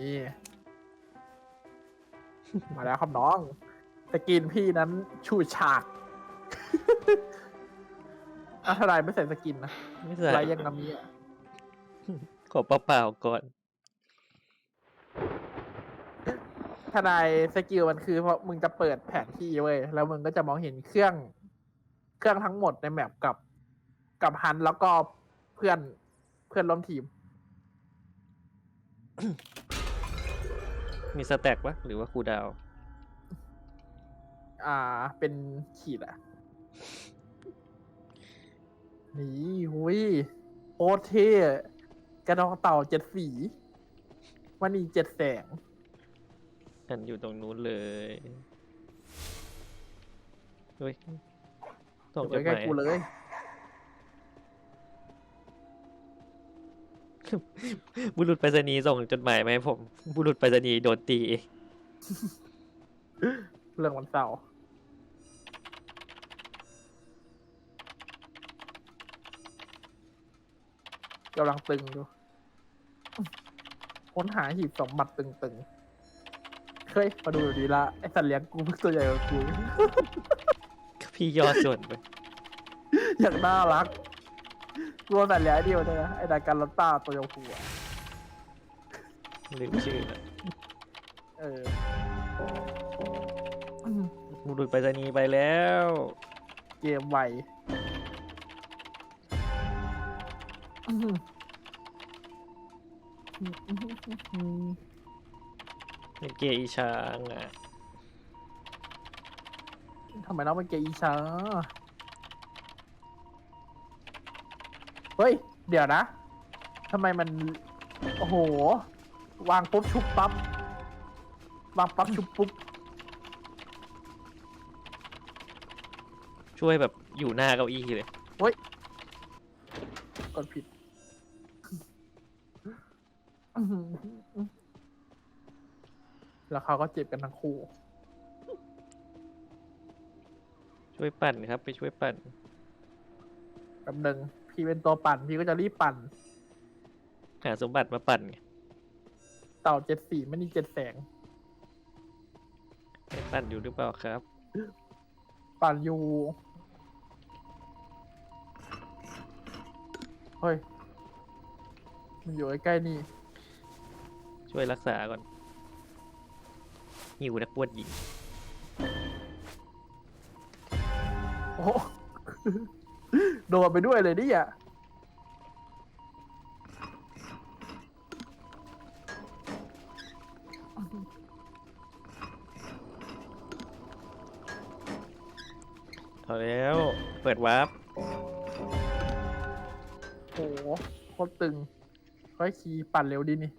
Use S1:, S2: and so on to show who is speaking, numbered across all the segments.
S1: นี่ มาแล้วครับน้องสกินพี่นั้นชูฉาก อะทนายไม่ใส่สกินนะ
S2: ไม่ใส่
S1: ไรยังน้ำเนี้ย
S2: ขอเปล่าๆก่อน
S1: ทนายสกิลมันคือเพราะมึงจะเปิดแผนที่เว้ยแล้วมึงก็จะมองเห็นเครื่อง เครื่องทั้งหมดในแมปกับ กับฮันแล้วก็เพื่อนเพื่อนร่วมทีม
S2: มีสแต็กปะหรือว่าคูลดาวน์
S1: อ่า เป็นขีดอะนี่หุยโคตรเท่กระดองเต่าเจ็ดสีมันนีเจ็ดแสง
S2: อันอยู่ตรงนู้นเลยเฮ้ยส่ง
S1: อยู่
S2: จดห
S1: ใกล้
S2: มาย
S1: ๆกูเลย
S2: บุรุษไปรษณีย์ส่งจดหมายมาให้ผม บุรุษไปรษณีย์โดนตี
S1: เรื่องวันเสาร์กำลังตึงดูค้นหาหีบสมบัติตึงๆ เฮ้ย มาดูดีละ ไอสัตว์เลี้ยงกูเพิ่งตัวใหญ่กว่ากู
S2: พี่ยอดส่วนไป
S1: อย่างน่ารัก กลัวสัตว์เลี้ยงเดียวเลยนะไอ้ดาการลต้าตัวเดียวกูอะ
S2: ลืมชื่อละ
S1: เออ
S2: บุรุษไปรษณีย์ไปแล้ว
S1: เกมไวอื้อหือ
S2: เป็นเกย์อีช้างอะ
S1: ทำไมน้องเป็นเกย์อีชา เฮ้ย เดี๋ยวนะทำไมมัน โอ้โห วางปุ๊บชุบปั๊บ วางปั๊บชุบปุ๊บ
S2: ช่วยแบบอยู่หน้าเก้าอี้เลย
S1: กดผิดอื้อหือแล้วเขาก็เจ็บกันทั้งคู่
S2: ช่วยปั่นครับ ไปช่วยปั่น
S1: แป๊บหนึ่ง พี่เป็นตัวปั่นพี่ก็จะรีบปั่น
S2: หาสมบัติมาปั่นไง
S1: เต่าเจ็ดสีไม่นี่เจ็ดแสง
S2: ให้ปั่นอยู่หรือเปล่าครับ
S1: ปั่นอยู่ เฮ้ย มันอยู่ใกล้ๆนี่
S2: ช่วยรักษาก่อนหิวนักบวชหญิง
S1: โอ้ โหโดนไปด้วยเลยดิอะ
S2: เอาแล้ว เปิดวาร์ป
S1: โอ้โหโคตรตึงค่อยขี่ปั่นเร็วดีนี่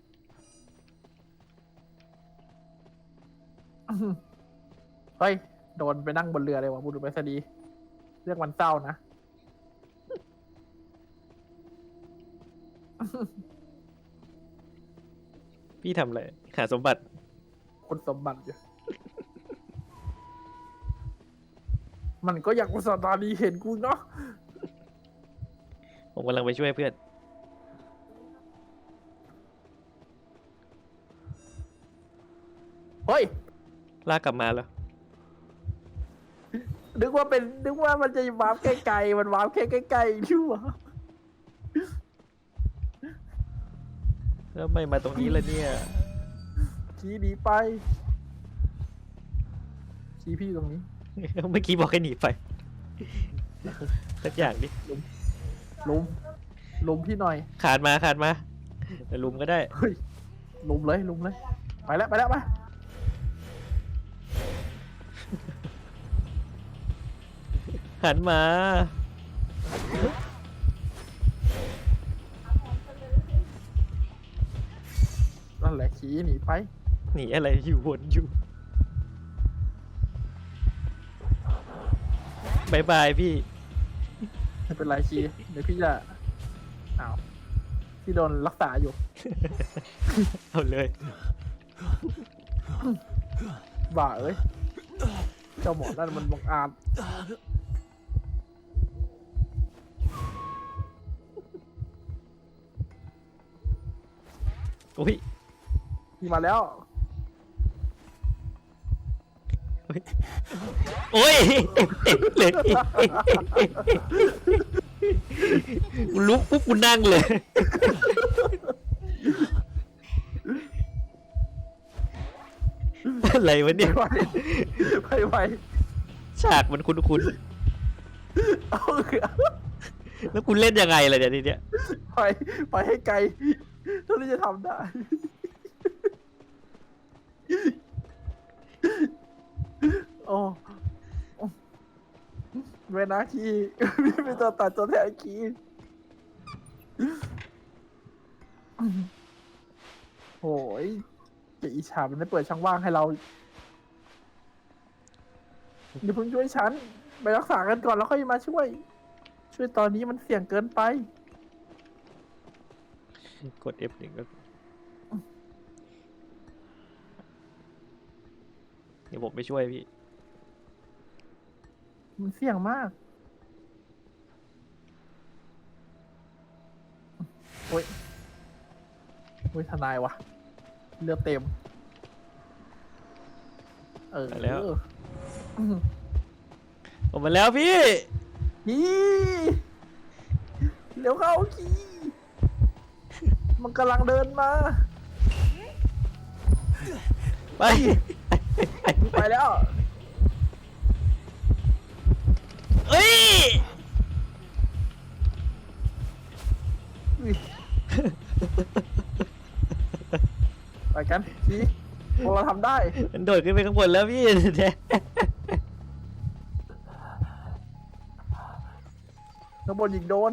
S1: อื้อหือเฮ้ย โดนไปนั่งบนเรือเลยว่ะบุรุษไปรษณีย์เรื่องวันเศร้านะ
S2: พี่ทำอะไร หาสมบัติ
S1: คุณสมบัติอยู่ มันก็อยากอุตส่าห์ตาดีเห็นกูเนาะ
S2: ผมกำลังไปช่วยเพื่อน
S1: เฮ้ย
S2: ลากกลับมาแล้ว
S1: นึกว่าเป็น นึกว่ามันจะวาร์ปใกล้ๆมันวาร์ปแค่ใกล้ๆชั่ว
S2: แล้วไม่มาตรงนี้แล้วเนี่ย
S1: ชี้หนีไปชี้พี่ตรงนี้
S2: เมื่อกี้บอกให้หนีไปสักอย่างดิ
S1: ลุมลุมพี่หน่อย
S2: ขาดมาขาดมาแต่ลุมก็ได้
S1: เฮ้ยลุมเลยลุมเลย ไปแล้วไปแล้วไป
S2: หันมา
S1: นั่นแหละชี้หนีไป
S2: หนีอะไรอยู่วนอยู่บายบายพี่
S1: ไม่เป็นไรชี้เดี๋ยวพี่จะอ้าวพี่โดนรักษาอยู่
S2: เอาเลย
S1: บ้าเอ้ย เจ้าหมอนั่นมันบังอาจ
S2: อุ้ย
S1: พี่มาแล้ว
S2: โอ้ยเต็มเต็มเลยกูลุกปุ๊บกูนั่งเลย อะไรวะเนี่ย
S1: ไปไปไป
S2: ฉากมันคุ้น
S1: เอาเถอะ
S2: ๆแล้วกูเล่นยังไงล่ะเนี่ยทีเนี้ย
S1: ไปไปให้ไกลเท่าที่จะทำได้ โอ้เวนาคีพี่เป็นตัวตัดตัวแทนคีโอ้ยเจะอิจฉามันได้เปิดช่องว่างให้เราเดี๋ยวเพิ่งช่วยฉัน ไปรักษากันก่อนแล้วค่อยมาช่วย ช่วยตอนนี้มันเสี่ยงเกินไป
S2: กด F หนึ่งก็ เดี๋ยวผมไปช่วยพี่
S1: มันเสี่ยงมาก โอ้ย โอ้ยทนายวะเลือดเต็ม เออ
S2: ไปแล้ว
S1: อืม
S2: ออกมาแล้วพี่
S1: พี่เร็วเข้าขี้มันกำลังเดินมา
S2: ไป
S1: ไปแล้ว
S2: เอ้ย
S1: อุ๊ยไปกันพี่พวกเราทำได้
S2: มันโดดขึ้นไปข้างบนแล้วพี่เนี่ย
S1: ข้างบนยิงโดน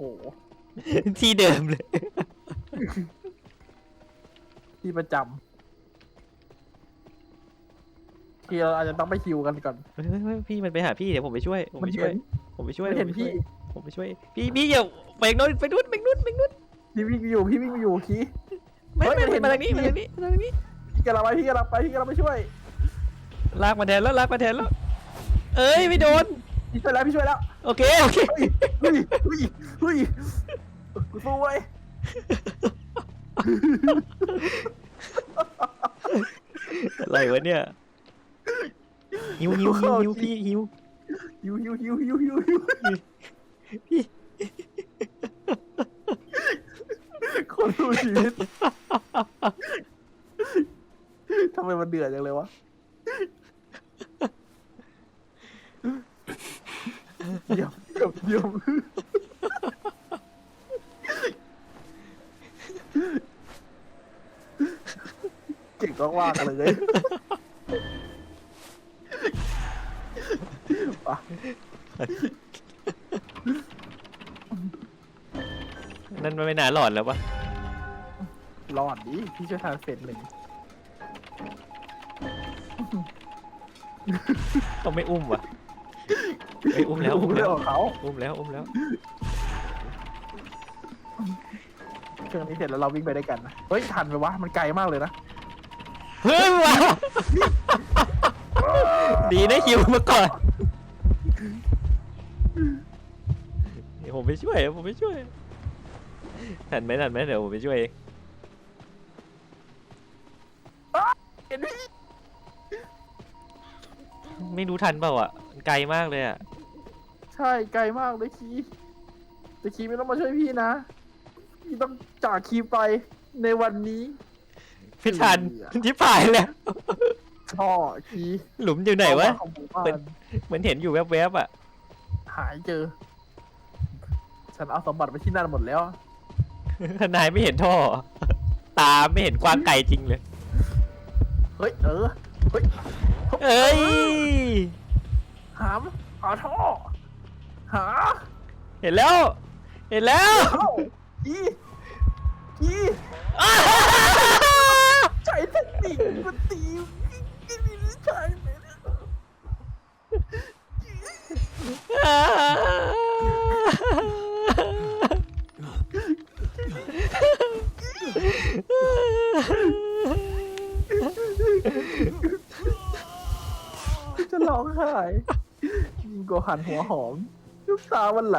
S1: ห
S2: ที่เดิมเลย
S1: ที่ประจำที่เราอาจจะต้องไปคิวกันก่อน
S2: เฮ้ยเฮ้ยเฮ้ยพี่มันไปหาพี่เดี๋ยวผมไปช่วย ผม
S1: มั
S2: ไป
S1: น
S2: ช่วย
S1: เห็น
S2: ผมไปช่วย
S1: มันเห็น
S2: ผมไปช่วย
S1: พี่
S2: ผมไปช่วย พี่พี่อย่าไปโน้นไปนู้นไปนู้นไปนู้น
S1: พี่วิ่งอยู่พี่วิ่งอยู่คี
S2: ไม่
S1: เฮ้ย
S2: ไม่
S1: มันเห็น
S2: มาทางนี้
S1: พี่
S2: มาทางนี้มาทางนี้
S1: พี่กำลังไปพี่กำลังไปพี่กำลังไปช่วย
S2: ลากมาแทนแล้วลากมาแทนแล้ว เอ้ยไม่โดน
S1: พี่ช่วยแล้วพี่ช่วยแล้ว
S2: โอเคโอเค
S1: เฮ้ยเฮ้ยเฮ้ยเฮ้ยกูสู้เว้ย
S2: อะไรวะเนี่ยหิวหิวหิวหิวพี่หิว
S1: ฮิวฮิวฮิวฮิวฮิวฮิว
S2: พี่
S1: คนสู้ชีวิตทำไมมันเดือดจังเลยวะ เยี่ยมเยี่ยมเยี่ยมเก่งมากๆเลยอะ
S2: นั่นมันไม่น่าหลอดแล้วปะ
S1: รอดดิพี่ช่วยทานเสร็จหนึ่ง
S2: ต้องไม่อุ้มวะ เอ้ยอุ้มแล้วอุ้มแล้ว
S1: เรื่องของเขา
S2: อุ้มแล้วอุ้มแล้ว
S1: เครื่องนี้เสร็จแล้วเราวิ่งไปด้วยกันนะเฮ้ยทันไหมวะมันไกลมากเลยนะ
S2: เฮ้ยว่ะดีนะคิวมาก่อนเดี๋ยวผมไปช่วยผมไปช่วยทันไหมทันไหมเดี๋ยวผมไปช่วยเอง
S1: เห็นพี่
S2: ไม่รู้ทันเปล่าอะมันไกลมากเลยอะ
S1: ใช่ ไกลมากเลยคีแต่คีไม่ต้องมาช่วยพี่นะพี่ต้องจากคีไปในวันนี้
S2: พี่ทันที่ผ่านแล้ว
S1: ช่อคี
S2: หลุมอยู่ไหนวะ
S1: ของหมู่บ้า
S2: เป็น
S1: น
S2: เหมือนเห็นอยู่แวบๆอะ
S1: หายเจอ ฉันเอาสมบัติไปที่นั่นหมดแล้ว
S2: ทนายไม่เห็นท่อ ตาไม่เห็นกว้างไกลจริงเลย
S1: เฮ้ย เออ เฮ้ย
S2: เอ้ย
S1: หามหาท่อ หา
S2: เห็นแล้ว เห็นแล้ว
S1: เข้าคีคีใช้เทคนิคมันตีไม่มีวิชาเลยนะจะร้องไห้ยิ่งกว่าหันหัวหอม น้ำตามันไหล